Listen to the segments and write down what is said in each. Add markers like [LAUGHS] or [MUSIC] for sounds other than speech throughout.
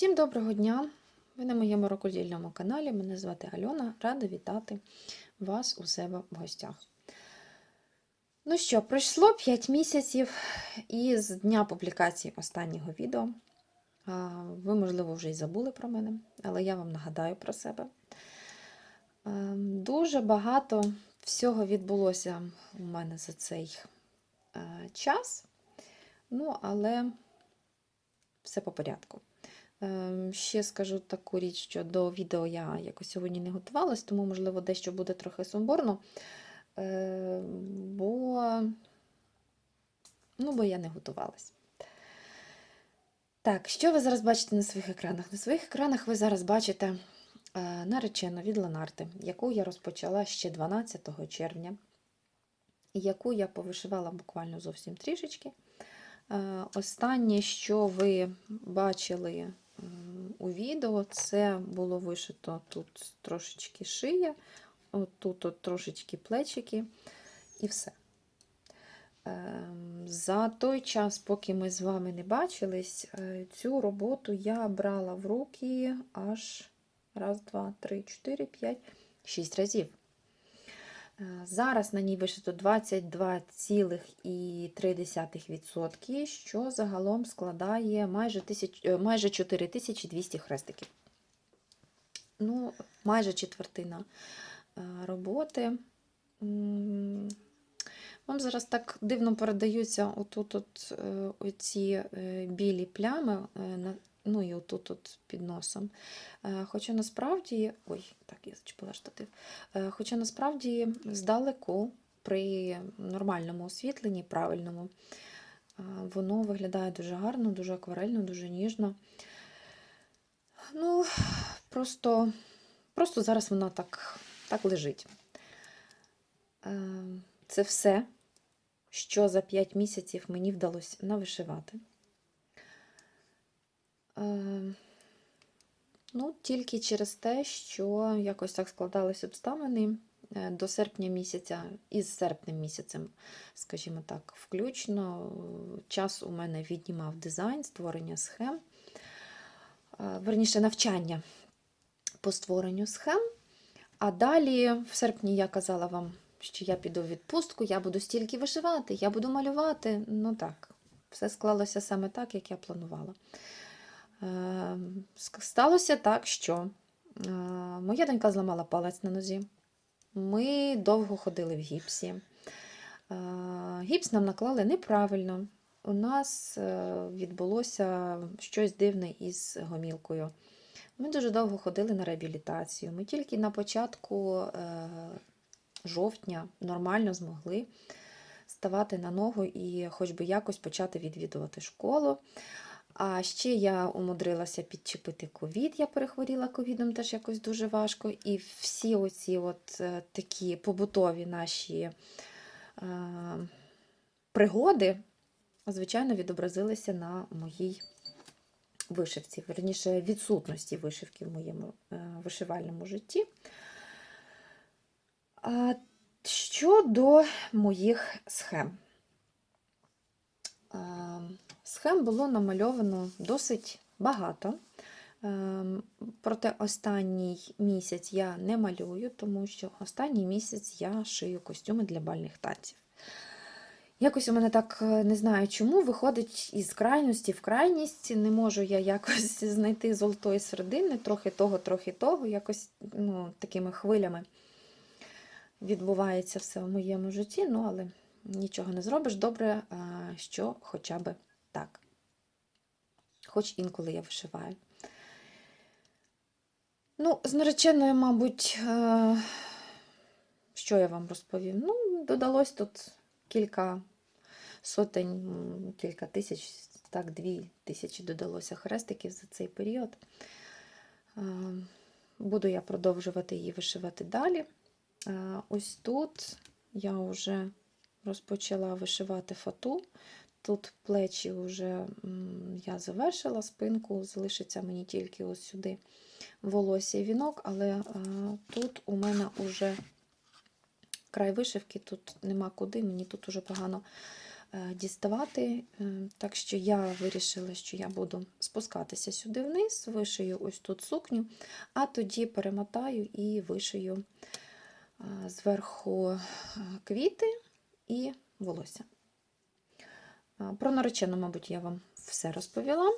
Усім доброго дня! Ви на моєму рукодільному каналі. Мене звати Альона. Рада вітати вас у себе в гостях. Ну що, пройшло 5 місяців із дня публікації останнього відео. Ви, можливо, вже й забули про мене, але я вам нагадаю про себе. Дуже багато всього відбулося у мене за цей е, час. Ну, але все по порядку. Ем, Ще скажу таку річ, що до відео я якось сьогодні не готувалась, тому, можливо, дещо буде трохи сумбурно. Е, Бо, ну, бо я не готувалась. Так, що ви зараз бачите на своїх екранах? На своїх екранах ви зараз бачите е, наречену від Ленарти, яку я розпочала ще 12 червня, яку я повишивала буквально зовсім трішечки. Е, Останнє, що ви бачили у відео, це було вишито тут трошечки шия, тут от трошечки плечики і все. Ем, За той час, поки ми з вами не бачились, е, цю роботу я брала в руки аж раз, два, три, чотири, п'ять, шість разів. Е, Зараз на ній вишито 22,3%, що загалом складає майже, е, майже 4200 хрестиків. Ну, майже четвертина е, роботи. Вам зараз так дивно передаються отут от, е, оці е, білі плями, е, ну і отут от під носом. Хоча насправді. Ой, так, я зачепила штатив. Хоча насправді здалеку, при нормальному освітленні, правильному, воно виглядає дуже гарно, дуже акварельно, дуже ніжно. Ну, просто, просто зараз вона так, так лежить. Це все, що за 5 місяців мені вдалося навишивати. Е, Ну, тільки через те, що якось так складались обставини е, до серпня місяця, із серпнем місяцем, скажімо так, включно. Час у мене віднімав дизайн, створення схем, е, верніше навчання по створенню схем. А далі, в серпні, я казала вам, що я піду в відпустку, я буду стільки вишивати, я буду малювати. Ну так, все склалося саме так, як я планувала. Е, Сталося так, що е, моя донька зламала палець на нозі. Ми довго ходили в гіпсі. Е, Гіпс нам наклали неправильно. У нас відбулося щось дивне із гомілкою. Ми дуже довго ходили на реабілітацію. Ми тільки на початку жовтня нормально змогли ставати на ногу і хоч би якось почати відвідувати школу. А ще я умудрилася підчепити ковід. Я перехворіла ковідом теж якось дуже важко. І всі оці от е, такі побутові наші е, пригоди, звичайно, відобразилися на моїй вишивці, верніше відсутності вишивки в моєму е, вишивальному житті. Щодо моїх схем. Е, Схем було намальовано досить багато. Ем, Проте останній місяць я не малюю, тому що останній місяць я шию костюми для бальних танців. Якось у мене так е, не знаю чому, виходить із крайності в крайність. Не можу я якось [LAUGHS] знайти золотої середини, трохи того, трохи того. Якось ну, такими хвилями відбувається все в моєму житті, ну але нічого не зробиш. Добре, що хоча б так. Хоч інколи я вишиваю. Ну, з нареченою, мабуть, е, що я вам розповім? Ну, додалось тут кілька сотень, кілька тисяч, так, дві тисячі додалося хрестиків за цей період. Е, Буду я продовжувати її вишивати далі. Е, Ось тут я вже розпочала вишивати фату. Тут плечі вже я завершила спинку, залишиться мені тільки ось сюди волосся і вінок, але е, тут у мене вже край вишивки, тут нема куди, мені тут уже погано е, діставати. Так що я вирішила, що я буду спускатися сюди вниз, вишию ось тут сукню, а тоді перемотаю і вишию зверху е, квіти і волосся. Е, Про наречену, мабуть, я вам все розповіла.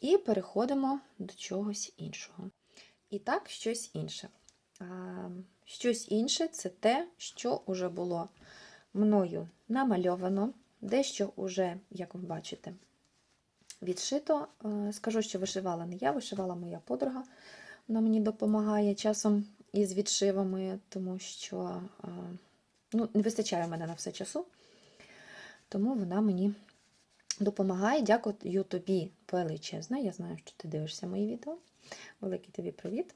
І переходимо до чогось іншого. І так, щось інше. Щось інше це те, що вже було мною намальовано, дещо вже, як ви бачите, відшито. Е, Скажу, що вишивала не я, вишивала моя подруга. Вона мені допомагає часом із відшивами, тому що ну, не вистачає в мене на все часу. Тому вона мені допомагає. Дякую тобі величезне. Я знаю, що ти дивишся мої відео. Великий тобі привіт.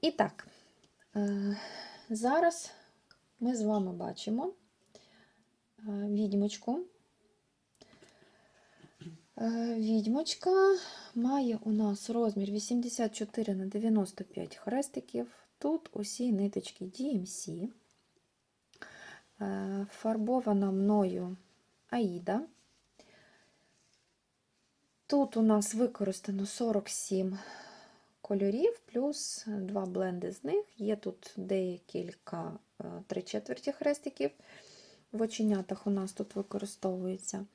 І так, е, зараз ми з вами бачимо е, відьмочку. Е, Відьмочка має у нас розмір 84 на 95 хрестиків. Тут усі ниточки DMC. Е, Фарбована мною Аїда. Тут у нас використано 47 кольорів, плюс два бленди з них. Є тут декілька три четверті хрестиків. В оченятах у нас тут використовується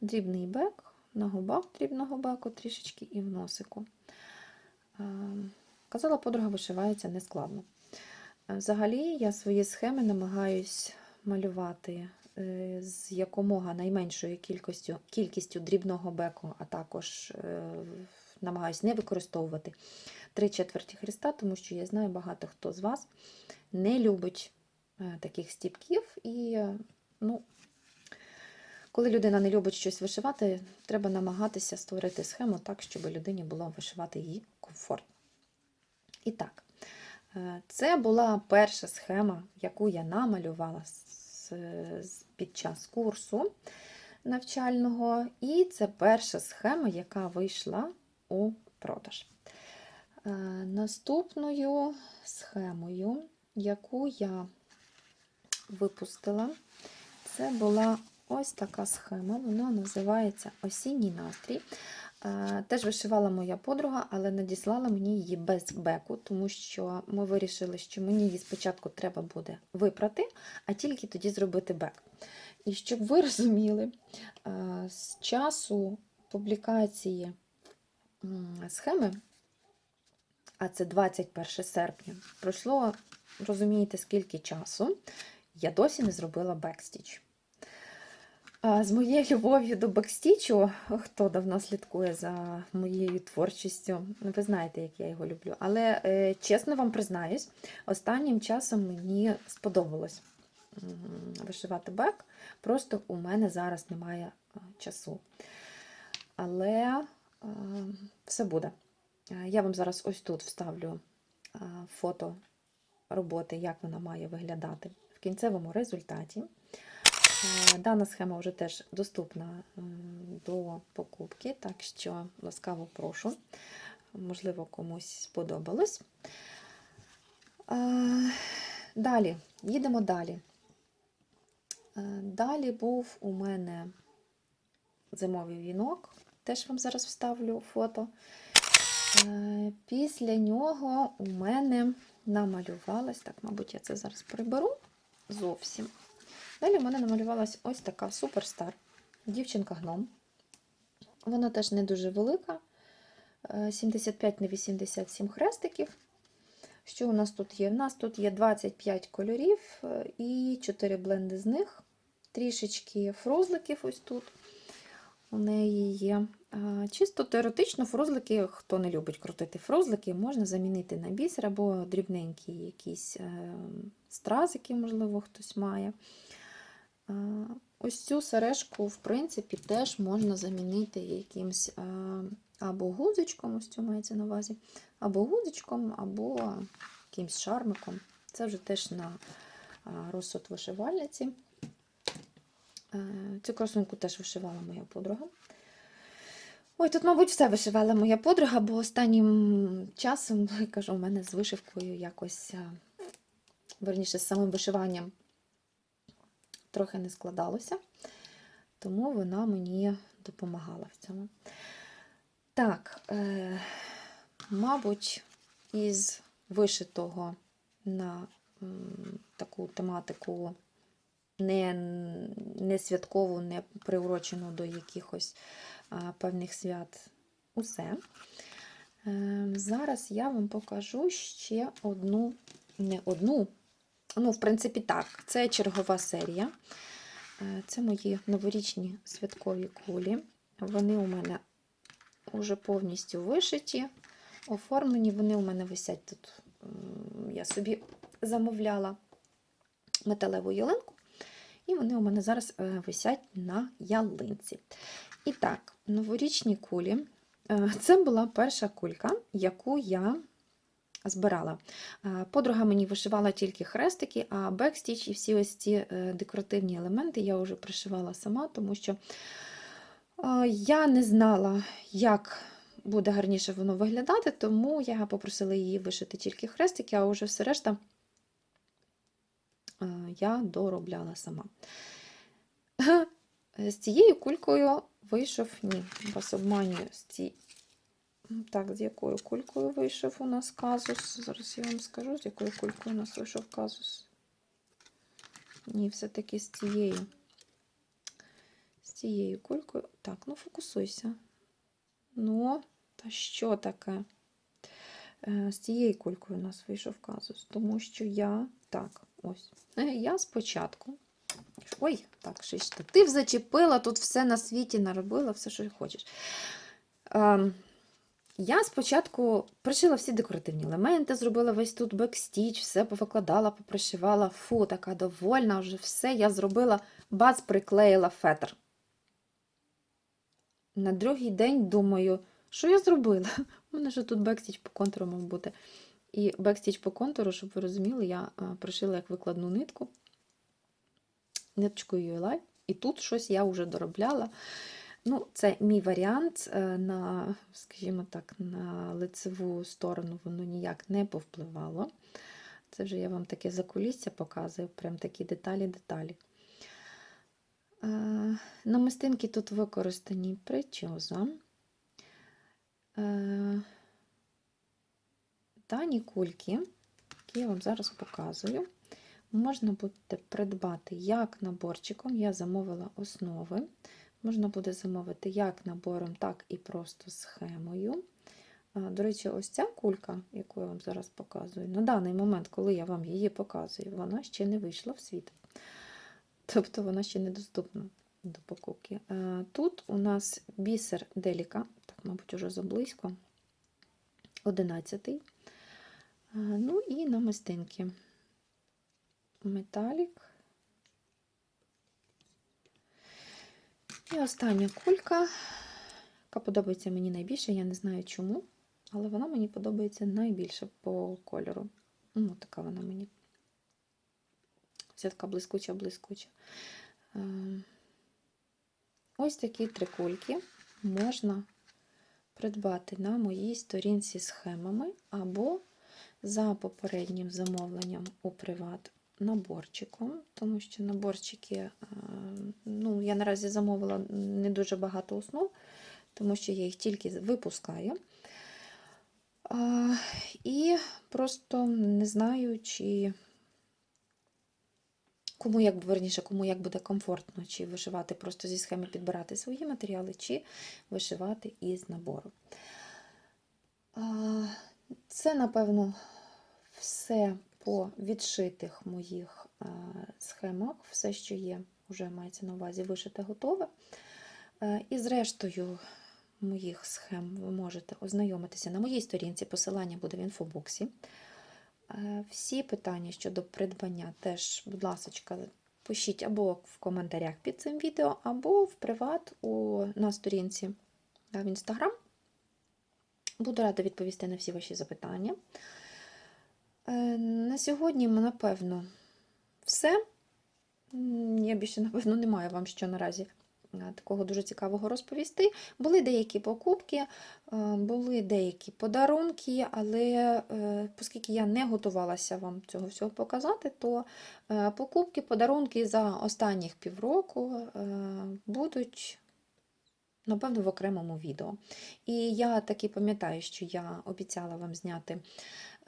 дрібний бек, на губах дрібного беку трішечки і в носику. Казала, подруга вишивається нескладно. Е, Взагалі, я свої схеми намагаюсь малювати е, з якомога найменшою кількістю, кількістю дрібного беку, а також е, намагаюсь не використовувати три четверті хреста, тому що я знаю, багато хто з вас не любить таких стіпків. І, ну, коли людина не любить щось вишивати, треба намагатися створити схему так, щоб людині було вишивати її комфортно. І так, е, це була перша схема, яку я намалювала під час курсу навчального. І це перша схема, яка вийшла у продаж. Е, Наступною схемою, яку я випустила, це була ось така схема. Вона називається Осінній настрій. Е, Теж вишивала моя подруга, але надіслала мені її без беку, тому що ми вирішили, що мені її спочатку треба буде випрати, а тільки тоді зробити бек. І щоб ви розуміли, е, з часу публікації схеми, а це 21 серпня, пройшло, розумієте, скільки часу, я досі не зробила бекстіч. З моєю [LAUGHS] любов'ю до бекстічу, хто давно слідкує за моєю творчістю, ви знаєте, як я його люблю. Але е, чесно вам признаюсь, останнім часом мені сподобалось вишивати бек. Просто у мене зараз немає е, часу. Але е, все буде. Я вам зараз ось тут вставлю фото роботи, як вона має виглядати в кінцевому результаті. Е, Дана схема вже теж доступна до покупки, так що ласкаво прошу. Можливо, комусь сподобалось. Е, Далі, їдемо далі. Е, Далі був у мене зимовий вінок, теж вам зараз вставлю фото. Е, Після нього у мене намалювалась, так, мабуть, я це зараз приберу зовсім. Далі в мене намалювалась ось така суперстар дівчинка-гном. Вона теж не дуже велика, е, 75 на 87 хрестиків. Що у нас тут є? У нас тут є 25 кольорів е, і 4 бленди з них. Трішечки фрузликів ось тут у неї є. Чисто теоретично фрузлики, хто не любить крутити фрузлики, можна замінити на бісер або дрібненькі якісь е, стразики, можливо, хтось має. Ось цю сережку, в принципі, теж можна замінити якимсь е, або гудзичком, ось цю мається на увазі, або гудзичком, або якимсь шармиком. Це вже теж на розсуд вишивальниці. Цю красуньку теж вишивала моя подруга. Ой, тут, мабуть, все вишивала моя подруга, бо останнім часом, [LAUGHS] кажу, у мене з вишивкою якось, верніше, з самим вишиванням трохи не складалося. Тому вона мені допомагала в цьому. Так, е, мабуть, із вишитого на таку тематику не, не святкову, не приурочену до якихось певних свят. Усе. Е, зараз я вам покажу ще одну, не одну, ну, в принципі, так, це чергова серія. Е, Це мої новорічні святкові кулі. Вони у мене вже повністю вишиті, оформлені. Вони у мене висять тут. Я собі замовляла металеву ялинку, і вони у мене зараз е, висять на ялинці. І так, новорічні кулі. Е, Це була перша кулька, яку я збирала. Е, Подруга мені вишивала тільки хрестики, а бекстіч і всі ось ці е, декоративні елементи я вже пришивала сама, тому що е, я не знала, як буде гарніше воно виглядати, тому я попросила її вишити тільки хрестики, а вже все решта я доробляла сама. З цією кулькою вийшов, ні, вас обманюю, з ці... Так, з якою кулькою вийшов у нас казус? Зараз я вам скажу, з якою кулькою у нас вийшов казус. Ні, все-таки з цією. З цією кулькою. Так, ну фокусуйся. Ну, та що таке? Е, З цією кулькою у нас вийшов казус, тому що я. Так, ось. Е, Я спочатку. Ой, так, й штатив зачепила, тут все на світі наробила, все, що хочеш. Я спочатку пришила всі декоративні елементи, зробила весь тут бекстіч, все повикладала, попришивала. Фу, така довольна, вже все я зробила, бац, приклеїла фетр. На другий день думаю, що я зробила? У мене ж тут бекстіч по контуру мав бути. І бекстіч по контуру, щоб ви розуміли, я а, пришила як викладну нитку, ниточкою ULI, і тут щось я вже доробляла. Ну, це мій варіант е, на, скажімо так, на лицеву сторону воно ніяк не повпливало. Це вже я вам таке закулісся показую, прям такі деталі-деталі. Е, Намистинки тут використані причоза. Е, Дані кульки, які я вам зараз показую, можна буде придбати як наборчиком. Я замовила основи. Можна буде замовити як набором, так і просто схемою. До речі, ось ця кулька, яку я вам зараз показую, на даний момент, коли я вам її показую, вона ще не вийшла в світ. Тобто вона ще не доступна до покупки. Тут у нас бісер Деліка, так, мабуть, уже заблизько, 11. Ну і намистинки. Металік. І остання кулька, яка подобається мені найбільше, я не знаю чому, але вона мені подобається найбільше по кольору. Ну, така вона мені. Вся така блискуча-блискуча. Ось такі три кульки можна придбати на моїй сторінці схемами або за попереднім замовленням у приват наборчиком, тому що наборчики, е, ну, я наразі замовила не дуже багато основ, тому що я їх тільки випускаю. І просто не знаю, чи кому як верніше, кому як буде комфортно, чи вишивати просто зі схеми підбирати свої матеріали, чи вишивати із набору. Це, напевно, все по відшитих моїх е, схемах, все, що є, вже мається на увазі вишите готове. Е, І зрештою моїх схем ви можете ознайомитися на моїй сторінці, посилання буде в інфобоксі. Е, Всі питання щодо придбання теж, будь ласка, пишіть або в коментарях під цим відео, або в приват у, на сторінці в інстаграм. Буду рада відповісти на всі ваші запитання. Е, На сьогодні, напевно, все. Я більше, напевно, не маю вам що наразі е, такого дуже цікавого розповісти. Були деякі покупки, е, були деякі подарунки, але оскільки я не готувалася вам цього всього показати, то покупки, подарунки за останніх півроку будуть, напевно, в окремому відео. І я таки пам'ятаю, що я обіцяла вам зняти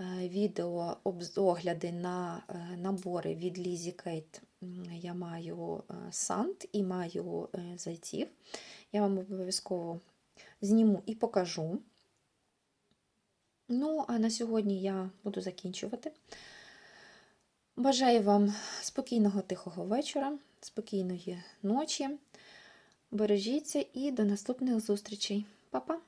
е, відео огляди на е, набори від Лізі Кейт. Я маю е, сант і маю зайців. Я вам обов'язково зніму і покажу. Ну, а на сьогодні я буду закінчувати. Бажаю вам спокійного тихого вечора, спокійної ночі. Бережіться і до наступних зустрічей. Па-па!